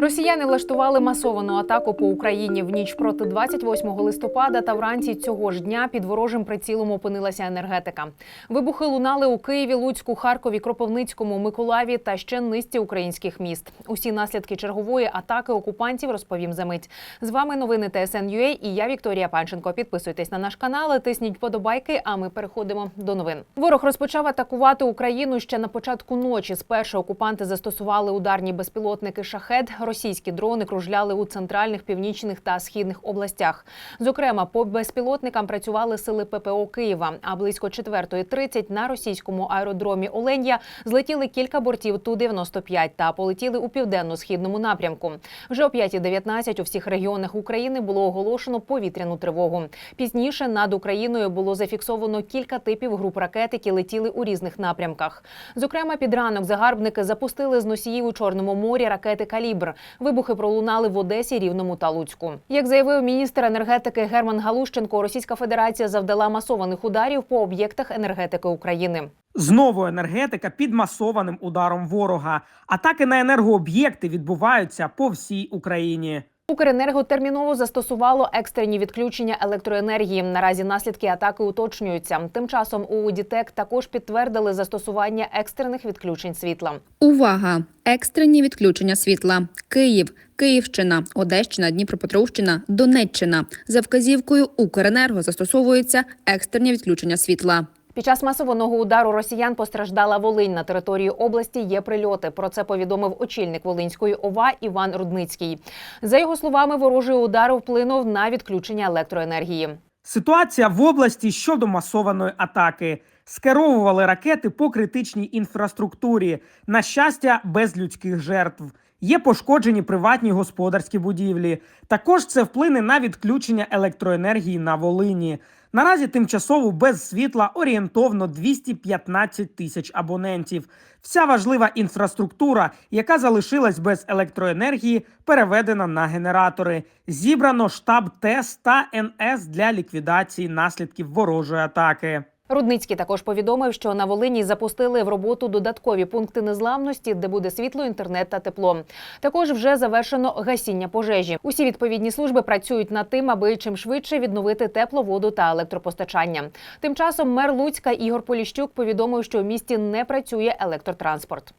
Росіяни влаштували масовану атаку по Україні в ніч проти 28 листопада та вранці цього ж дня під ворожим прицілом опинилася енергетика. Вибухи лунали у Києві, Луцьку, Харкові, Кропивницькому, Миколаєві та ще низці українських міст. Усі наслідки чергової атаки окупантів розповім за мить. З вами новини ТСН.UA і я Вікторія Панченко. Підписуйтесь на наш канал, тисніть подобайки. А ми переходимо до новин. Ворог розпочав атакувати Україну ще на початку ночі. Спершу окупанти застосували ударні безпілотники шахед. Російські дрони кружляли у центральних, північних та східних областях. Зокрема, по безпілотникам працювали сили ППО Києва. А близько 4.30 на російському аеродромі Оленя злетіли кілька бортів Ту-95 та полетіли у південно-східному напрямку. Вже о 5.19 у всіх регіонах України було оголошено повітряну тривогу. Пізніше над Україною було зафіксовано кілька типів груп ракет, які летіли у різних напрямках. Зокрема, під ранок загарбники запустили з носіїв у Чорному морі ракети Калібр. Вибухи пролунали в Одесі, Рівному та Луцьку. Як заявив міністр енергетики Герман Галущенко, Російська Федерація завдала масованих ударів по об'єктах енергетики України. Знову енергетика під масованим ударом ворога. Атаки на енергооб'єкти відбуваються по всій Україні. Укренерго терміново застосувало екстрені відключення електроенергії. Наразі наслідки атаки уточнюються. Тим часом у ДІТЕК також підтвердили застосування екстрених відключень світла. Увага! Екстрені відключення світла. Київ, Київщина, Одещина, Дніпропетровщина, Донеччина. За вказівкою Укренерго застосовується екстрені відключення світла. Під час масованого удару росіян постраждала Волинь. На території області є прильоти. Про це повідомив очільник Волинської ОВА Іван Рудницький. За його словами, ворожий удар вплинув на відключення електроенергії. Ситуація в області щодо масованої атаки. Скеровували ракети по критичній інфраструктурі. На щастя, без людських жертв. Є пошкоджені приватні господарські будівлі. Також це вплине на відключення електроенергії на Волині. Наразі тимчасово без світла орієнтовно 215 тисяч абонентів. Вся важлива інфраструктура, яка залишилась без електроенергії, переведена на генератори. Зібрано штаб ТЕС та НС для ліквідації наслідків ворожої атаки. Рудницький також повідомив, що на Волині запустили в роботу додаткові пункти незламності, де буде світло, інтернет та тепло. Також вже завершено гасіння пожежі. Усі відповідні служби працюють над тим, аби чим швидше відновити тепло, воду та електропостачання. Тим часом мер Луцька Ігор Поліщук повідомив, що в місті не працює електротранспорт.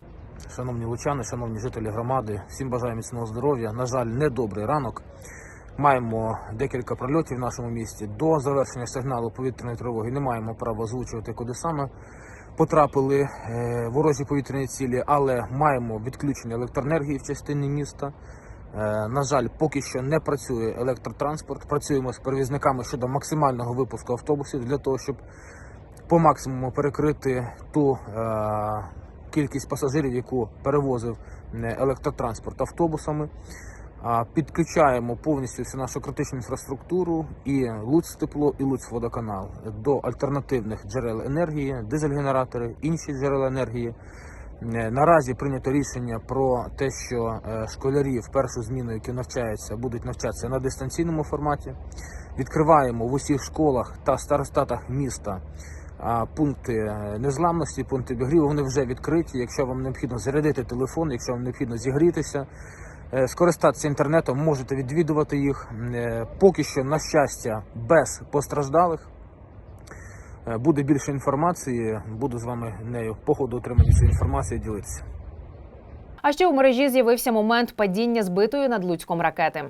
Шановні лучани, шановні жителі громади, всім бажаю міцного здоров'я. На жаль, недобрий ранок. Маємо декілька прольотів в нашому місті. До завершення сигналу повітряної тривоги не маємо права озвучувати, куди саме потрапили е, ворожі повітряні цілі, але маємо відключення електроенергії в частині міста. Е, на жаль, поки що не працює електротранспорт. Працюємо з перевізниками щодо максимального випуску автобусів для того, щоб по максимуму перекрити ту е, кількість пасажирів, яку перевозив електротранспорт автобусами. Підключаємо повністю всю нашу критичну інфраструктуру і Луцтепло, і Луцводоканал до альтернативних джерел енергії, дизель-генератори, інші джерела енергії. Е, Наразі прийнято рішення про те, що е, школярі в першу зміну, які навчаються, будуть навчатися на дистанційному форматі. Відкриваємо в усіх школах та старостатах міста пункти е, незламності, пункти обігріву. Вони вже відкриті. Якщо вам необхідно зарядити телефон, якщо вам необхідно зігрітися, скористатися інтернетом, можете відвідувати їх. Е, Поки що, на щастя, без постраждалих. Е, Буде більше інформації, буду з вами нею по ходу отримання цієї інформації ділитися. А ще у мережі з'явився момент падіння збитої над Луцьком ракети.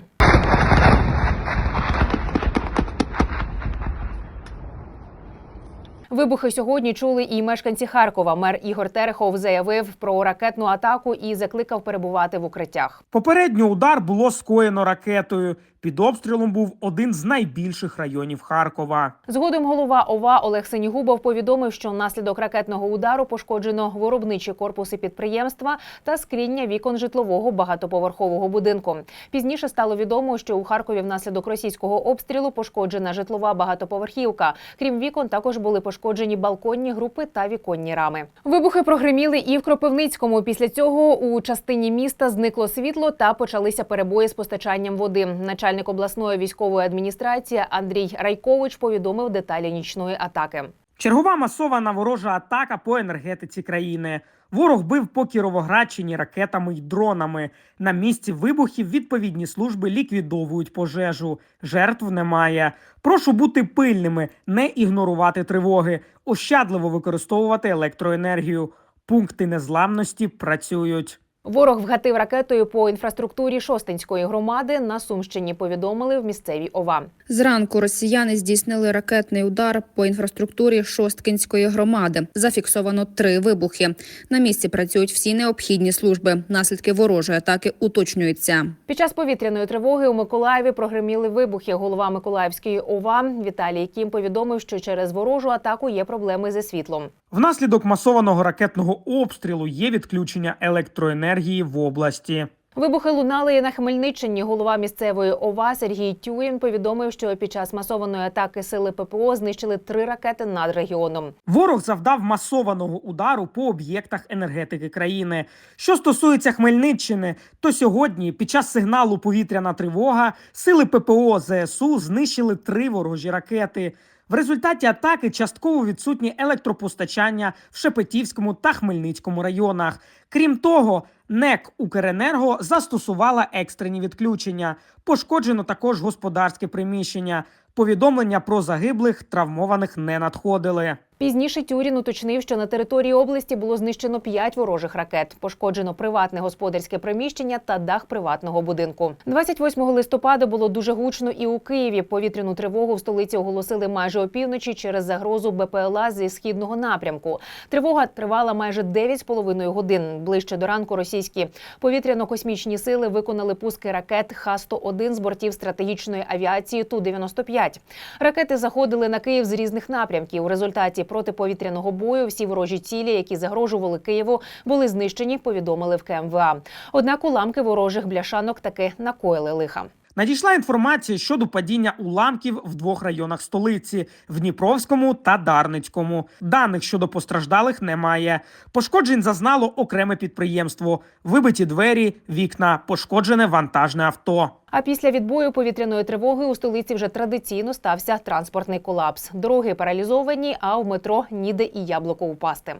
Вибухи сьогодні чули і мешканці Харкова. Мер Ігор Терехов заявив про ракетну атаку і закликав перебувати в укриттях. Попередньо удар було скоєно ракетою. Під обстрілом був один з найбільших районів Харкова. Згодом голова ОВА Олег Синігубов повідомив, що внаслідок ракетного удару пошкоджено виробничі корпуси підприємства та скління вікон житлового багатоповерхового будинку. Пізніше стало відомо, що у Харкові внаслідок російського обстрілу пошкоджена житлова багатоповерхівка. Крім вікон, також були пошкоджені балконні групи та віконні рами. Вибухи прогреміли і в Кропивницькому. Після цього у частині міста зникло світло та почалися перебої з постачанням води. Начальник обласної військової адміністрації Андрій Райкович повідомив деталі нічної атаки. Чергова масована ворожа атака по енергетиці країни. Ворог бив по Кіровоградщині ракетами й дронами. На місці вибухів відповідні служби ліквідовують пожежу. Жертв немає. Прошу бути пильними, не ігнорувати тривоги, ощадливо використовувати електроенергію. Пункти незламності працюють. Ворог вгатив ракетою по інфраструктурі Шостинської громади. На Сумщині повідомили в місцевій ОВА. Зранку росіяни здійснили ракетний удар по інфраструктурі Шосткінської громади. Зафіксовано три вибухи. На місці працюють всі необхідні служби. Наслідки ворожої атаки уточнюються. Під час повітряної тривоги у Миколаєві прогреміли вибухи. Голова Миколаївської ОВА Віталій Кім повідомив, що через ворожу атаку є проблеми зі світлом. Внаслідок масованого ракетного обстрілу є відключення електроенергії в області. Вибухи лунали і на Хмельниччині. Голова місцевої ОВА Сергій Тюєн повідомив, що під час масованої атаки сили ППО знищили три ракети над регіоном. Ворог завдав масованого удару по об'єктах енергетики країни. Що стосується Хмельниччини, то сьогодні, під час сигналу повітряна тривога, сили ППО ЗСУ знищили три ворожі ракети. В результаті атаки частково відсутні електропостачання в Шепетівському та Хмельницькому районах. Крім того, НЕК Укренерго застосувала екстрені відключення. Пошкоджено також господарське приміщення. Повідомлення про загиблих травмованих не надходили. Пізніше Тюрін уточнив, що на території області було знищено п'ять ворожих ракет. Пошкоджено приватне господарське приміщення та дах приватного будинку. 28 листопада було дуже гучно і у Києві. Повітряну тривогу в столиці оголосили майже опівночі через загрозу БПЛА зі східного напрямку. Тривога тривала майже 9,5 годин. Ближче до ранку російські повітряно-космічні сили виконали пуски ракет Х-101 з бортів стратегічної авіації Ту-95. Ракети заходили на Київ з різних напрямків. У результаті протиповітряного бою всі ворожі цілі, які загрожували Києву, були знищені. Повідомили в КМВА. Однак уламки ворожих бляшанок таки накоїли лиха. Надійшла інформація щодо падіння уламків в двох районах столиці в Дніпровському та Дарницькому. Даних щодо постраждалих немає. Пошкоджень зазнало окреме підприємство, вибиті двері, вікна, пошкоджене вантажне авто. А після відбою повітряної тривоги у столиці вже традиційно стався транспортний колапс. Дороги паралізовані, а в метро ніде і яблуко упасти.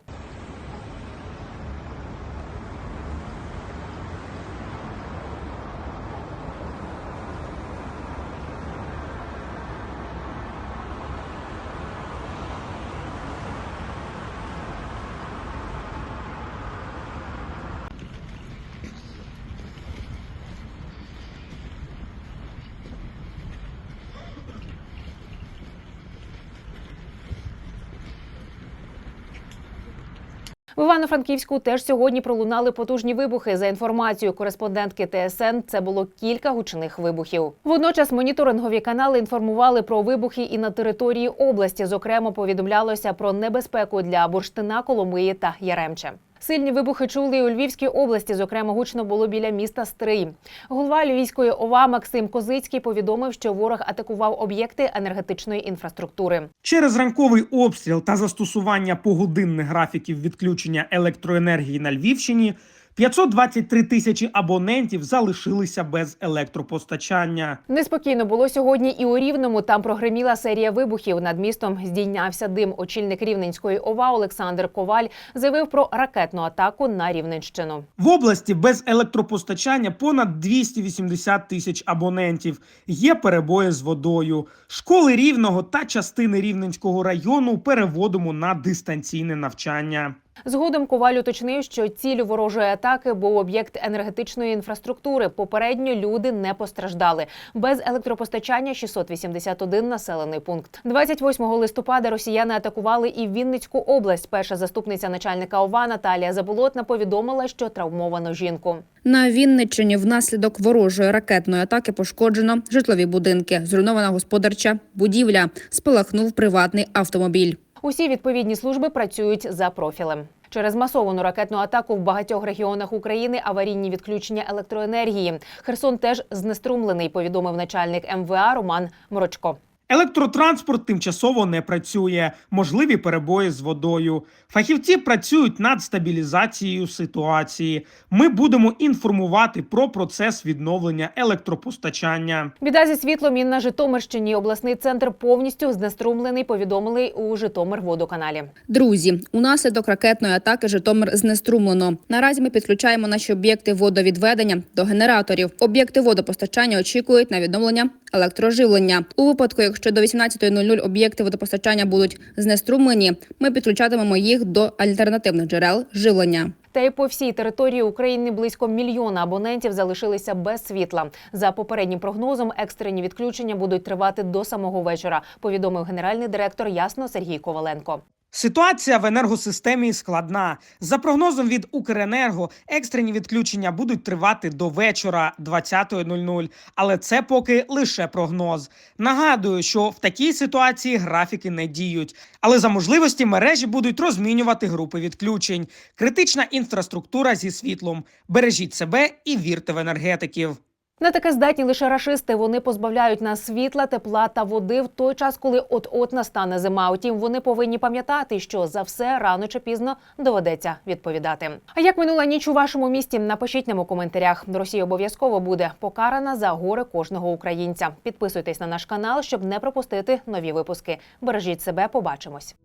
В Івано-Франківську теж сьогодні пролунали потужні вибухи. За інформацією кореспондентки ТСН, це було кілька гучних вибухів. Водночас моніторингові канали інформували про вибухи і на території області. Зокрема, повідомлялося про небезпеку для Бурштина, Коломиї та Яремче. Сильні вибухи чули і у Львівській області. Зокрема, гучно було біля міста Стрий. Голова Львівської ОВА Максим Козицький повідомив, що ворог атакував об'єкти енергетичної інфраструктури. Через ранковий обстріл та застосування погодинних графіків відключення електроенергії на Львівщині 523 тисячі абонентів залишилися без електропостачання. Неспокійно було сьогодні і у Рівному. Там прогреміла серія вибухів. Над містом здійнявся дим. Очільник Рівненської ОВА Олександр Коваль заявив про ракетну атаку на Рівненщину. В області без електропостачання понад 280 тисяч абонентів. Є перебої з водою. Школи рівного та частини рівненського району переводимо на дистанційне навчання. Згодом Коваль уточнив, що ціллю ворожої атаки був об'єкт енергетичної інфраструктури. Попередньо люди не постраждали. Без електропостачання 681 населений пункт. 28 листопада росіяни атакували і Вінницьку область. Перша заступниця начальника ОВА Наталія Заболотна повідомила, що травмовано жінку. На Вінниччині внаслідок ворожої ракетної атаки пошкоджено житлові будинки, зруйнована господарча будівля, спалахнув приватний автомобіль. Усі відповідні служби працюють за профілем. Через масовану ракетну атаку в багатьох регіонах України аварійні відключення електроенергії. Херсон теж знеструмлений, повідомив начальник МВА Роман Морочко. Електротранспорт тимчасово не працює, можливі перебої з водою. Фахівці працюють над стабілізацією ситуації. Ми будемо інформувати про процес відновлення електропостачання. Біда зі світлом і на Житомирщині. Обласний центр повністю знеструмлений. Повідомили у Житомирводоканалі. Друзі, унаслідок ракетної атаки Житомир знеструмлено. Наразі ми підключаємо наші об'єкти водовідведення до генераторів. Об'єкти водопостачання очікують на відновлення електроживлення. У випадку, якщо до 18.00 об'єкти водопостачання будуть знеструмлені, ми підключатимемо їх до альтернативних джерел живлення. Та й по всій території України близько мільйона абонентів залишилися без світла. За попереднім прогнозом, екстрені відключення будуть тривати до самого вечора. Повідомив генеральний директор Ясно Сергій Коваленко. Ситуація в енергосистемі складна. За прогнозом від Укренерго, екстрені відключення будуть тривати до вечора 20.00. Але це поки лише прогноз. Нагадую, що в такій ситуації графіки не діють. Але за можливості мережі будуть розмінювати групи відключень. Критична інфраструктура зі світлом. Бережіть себе і вірте в енергетиків. На таке здатні лише рашисти. Вони позбавляють нас світла, тепла та води в той час, коли от-от настане зима. Утім, вони повинні пам'ятати, що за все рано чи пізно доведеться відповідати. А як минула ніч у вашому місті? Напишіть нам у коментарях. Росія обов'язково буде покарана за горе кожного українця. Підписуйтесь на наш канал, щоб не пропустити нові випуски. Бережіть себе, побачимось.